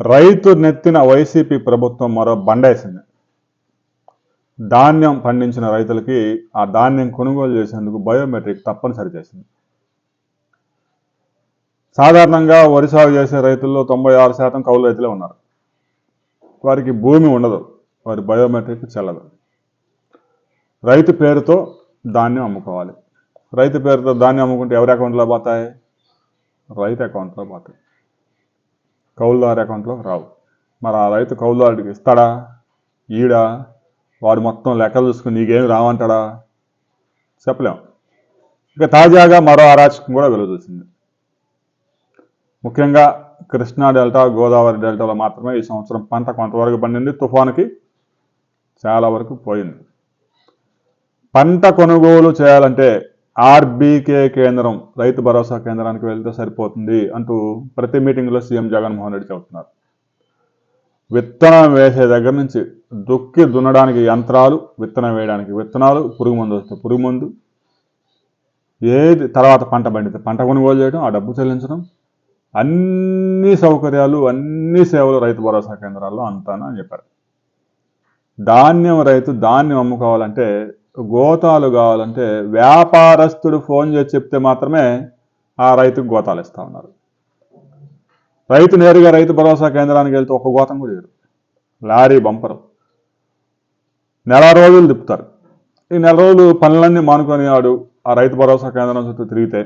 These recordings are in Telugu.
రైతు నెత్తిన వైసీపీ ప్రభుత్వం మరో బండేసింది ధాన్యం పండించిన రైతులకి ఆ ధాన్యం కొనుగోలు చేసేందుకు బయోమెట్రిక్ తప్పనిసరి చేసింది. సాధారణంగా వరి సాగు చేసే రైతుల్లో తొంభై ఆరు శాతం కౌలు రైతులే ఉన్నారు. వారికి భూమి ఉండదు వారి బయోమెట్రిక్ చెల్లదు. రైతు పేరుతో ధాన్యం అమ్ముకోవాలి. రైతు పేరుతో ధాన్యం అమ్ముకుంటే ఎవరి అకౌంట్లో పోతాయి? రైతు అకౌంట్లో పోతాయి. కౌలుదారు అకౌంట్లో రావు. మరి ఆ రైతు కౌలుదారుడికి ఇస్తాడా? ఈడా? వాడు మొత్తం లెక్కలు చూసుకుని నీకేం రావంటాడా? చెప్పలేం. ఇక తాజాగా మరో అరాచకం కూడా వెలుగు చూసింది ముఖ్యంగా కృష్ణా డెల్టా గోదావరి డెల్టాలో మాత్రమే ఈ సంవత్సరం పంట కొంతవరకు పండింది. తుఫానుకి చాలా వరకు పోయింది. పంట కొనుగోలు చేయాలంటే ఆర్బీకే కేంద్రం రైతు భరోసా కేంద్రానికి వెళ్తే సరిపోతుంది అంటూ ప్రతి మీటింగ్లో సీఎం జగన్మోహన్ రెడ్డి చెబుతున్నారు. విత్తనం వేసే దగ్గర నుంచి దుక్కి దున్నడానికి యంత్రాలు విత్తనం వేయడానికి విత్తనాలు పురుగు మందు వస్తాయి పురుగు మందు. ఏది తర్వాత పంట పండితే పంట కొనుగోలు చేయడం ఆ డబ్బు చెల్లించడం. అన్ని సౌకర్యాలు అన్ని సేవలు రైతు భరోసా కేంద్రాల్లో అంతానా అని చెప్పారు. ధాన్యం రైతు ధాన్యం అమ్ముకోవాలంటే గోతాలు కావాలంటే వ్యాపారస్తుడు ఫోన్ చేసి చెప్తే మాత్రమే ఆ రైతుకు గోతాలు ఇస్తా ఉన్నారు. రైతు నేరుగా రైతు భరోసా కేంద్రానికి వెళ్తే ఒక గోతం కూడా లేదు లారీ బంపరు. నెల రోజులు తిప్పుతారు. ఈ నెల రోజులు పనులన్నీ మానుకొని ఆడు ఆ రైతు భరోసా కేంద్రం చుట్టూ తిరిగితే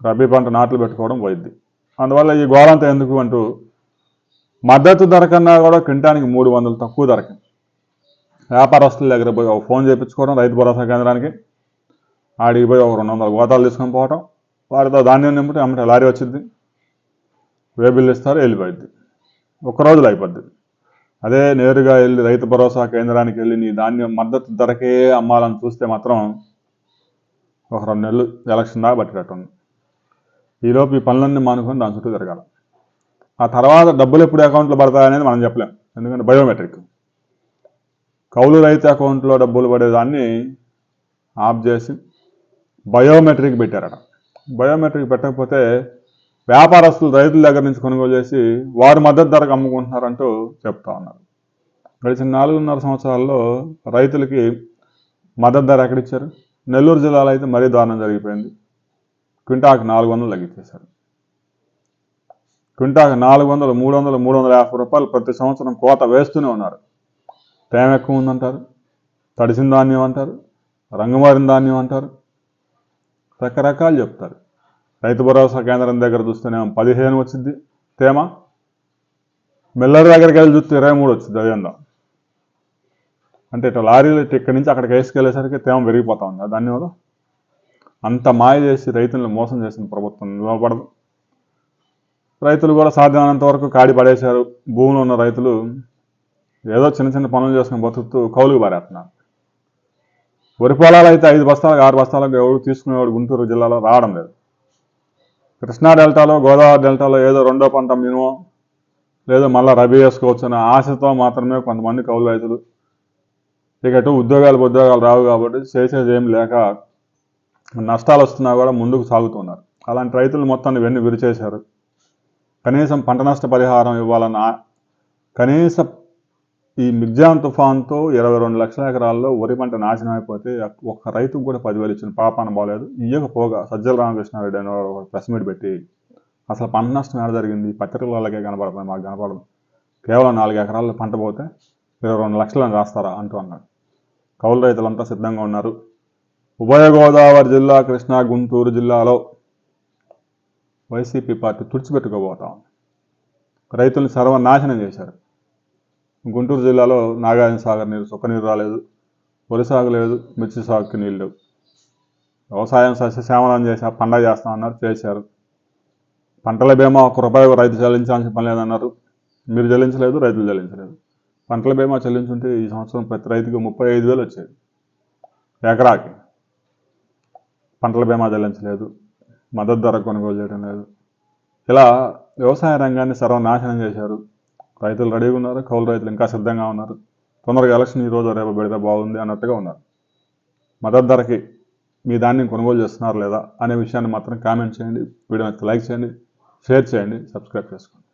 రబీ పంట నాట్లు పెట్టుకోవడం పోయిద్ది. అందువల్ల ఈ గోరంతా ఎందుకు అంటూ మద్దతు ధర కన్నా కూడా క్వింటానికి మూడు వందలు తక్కువ ధరకి. వ్యాపారస్తుల దగ్గర పోయి ఒక ఫోన్ చేయించుకోవడం రైతు భరోసా కేంద్రానికి. ఆడికి పోయి ఒక రెండు వందల గోతాలు తీసుకొని పోవటం. వారితో ధాన్యం నింపితే అమ్మటే లారీ వచ్చింది వేబిల్ ఇస్తారు వెళ్ళిపోయింది ఒక్క రోజులో అయిపోద్ది. అదే నేరుగా వెళ్ళి రైతు భరోసా కేంద్రానికి వెళ్ళి నీ ధాన్యం మద్దతు ధరకే అమ్మాలని చూస్తే మాత్రం ఒక రెండు నెలలు ఎలక్షన్ దాకా పట్టేటట్టుంది. ఈలోపు ఈ పనులన్నీ మానుకొని దాని చుట్టూ తిరగాలి. ఆ తర్వాత డబ్బులు ఎప్పుడు అకౌంట్లో పడతాయనేది మనం చెప్పలేం. ఎందుకంటే బయోమెట్రిక్. కౌలు రైతు అకౌంట్లో డబ్బులు పడేదాన్ని ఆఫ్ చేసి బయోమెట్రిక్ పెట్టారట. బయోమెట్రిక్ పెట్టకపోతే వ్యాపారస్తులు రైతుల దగ్గర నుంచి కొనుగోలు చేసి వారు మద్దతు ధరకు అమ్ముకుంటున్నారంటూ చెప్తా ఉన్నారు. గడిచిన నాలుగున్నర సంవత్సరాల్లో రైతులకి మద్దతు ధర ఎక్కడిచ్చారు? నెల్లూరు జిల్లాలో అయితే మరీ దారుణం జరిగిపోయింది. క్వింటాకు నాలుగు వందలు తగ్గించేశారు. క్వింటాకు నాలుగు వందలు మూడు వందలు మూడు వందల యాభై రూపాయలు ప్రతి సంవత్సరం కోత వేస్తూనే ఉన్నారు. తేమ ఎక్కువ ఉందంటారు తడిసిన ధాన్యం అంటారు రంగుమారిన ధాన్యం అంటారు రకరకాలు చెప్తారు. రైతు భరోసా కేంద్రం దగ్గర చూస్తేనే పదిహేను వచ్చింది తేమ. మిల్లర్ దగ్గరికి వెళ్ళి చూస్తే ఇరవై మూడు వచ్చింది అదేందా అంటే ఇట్లా లారీలు ఇక్కడి నుంచి అక్కడికి వేసుకెళ్ళేసరికి తేమ పెరిగిపోతా ఉంది. దాని వల్ల అంత మాయ చేసి రైతులను మోసం చేసిన ప్రభుత్వం నిలబడదు. రైతులు కూడా సాధ్యమైనంత వరకు కాడి పడేశారు. భూమిలో ఉన్న రైతులు ఏదో చిన్న చిన్న పనులు చేసుకుని బతుకుతూ కౌలుకు పారేస్తున్నారు. వరి పొలాలు అయితే ఐదు బస్తాలకు ఆరు బస్తాలకు ఎవరు తీసుకునేవాడు గుంటూరు జిల్లాలో రావడం లేదు. కృష్ణా డెల్టాలో గోదావరి డెల్టాలో ఏదో రెండో పంట మినిమం లేదో మళ్ళీ రబీ వేసుకోవచ్చు అనే ఆశతో మాత్రమే కొంతమంది కౌలు రైతులు ఇక ఉద్యోగాలు ఉద్యోగాలు రావు కాబట్టి చేసేది ఏం లేక నష్టాలు వస్తున్నా కూడా ముందుకు సాగుతున్నారు. అలాంటి రైతులు మొత్తాన్ని వెన్ను విరిచేశారు. కనీసం పంట నష్ట పరిహారం ఇవ్వాలన్న కనీస ఈ మిర్జాన్ తుఫాన్తో ఇరవై రెండు లక్షల ఎకరాల్లో వరి పంట నాశనం అయిపోతే ఒక్క రైతుకు కూడా పదివేలు ఇచ్చిన పాపాన బాగలేదు ఇయ్యకపోగా సజ్జల రామకృష్ణారెడ్డి అనే ఒక ప్రెస్ మీట్ పెట్టి అసలు పంట నష్టం ఎలా జరిగింది? పత్రికలకే వాళ్ళకే కనపడుతుంది మాకు కనపడదు కేవలం నాలుగు ఎకరాల్లో పంట పోతే ఇరవై రెండు లక్షలను రాస్తారా అంటూ అన్నాడు. కౌలు రైతులంతా సిద్ధంగా ఉన్నారు. ఉభయ గోదావరి జిల్లా కృష్ణా గుంటూరు జిల్లాలో వైసీపీ పార్టీ తుడిచిపెట్టుకోబోతా ఉంది. రైతుల్ని సర్వనాశనం చేశారు. గుంటూరు జిల్లాలో నాగార్జున సాగర్ నీరు సుక్క నీరు రాలేదు వరి సాగు లేదు మిర్చి సాగుకి నీళ్ళు లేవు. వ్యవసాయం సస్యశ్యామలం చేశా పండగ చేస్తాం అన్నారు చేశారు. పంటల బీమా ఒక్క రూపాయి రైతు చెల్లించాల్సిన పని లేదన్నారు. మీరు చెల్లించలేదు రైతులు చెల్లించలేదు. పంటల బీమా చెల్లించుంటే ఈ సంవత్సరం ప్రతి రైతుకు ముప్పై ఐదు వేలు వచ్చేది ఎకరాకి. పంటల బీమా చెల్లించలేదు మద్దతు ధర కొనుగోలు చేయడం లేదు. ఇలా వ్యవసాయ రంగాన్ని సర్వనాశనం చేశారు. రైతులు రెడీగా ఉన్నారు కౌలు రైతులు ఇంకా సిద్ధంగా ఉన్నారు. తొందరగా ఎలక్షన్ ఈ రోజు రేపు పెడితే బాగుంది అన్నట్టుగా ఉన్నారు. మద్దతు ధరకి మీ ధాన్యం కొనుగోలు చేస్తున్నారు లేదా అనే విషయాన్ని మాత్రం కామెంట్ చేయండి. వీడియో లైక్ చేయండి షేర్ చేయండి సబ్స్క్రైబ్ చేసుకోండి.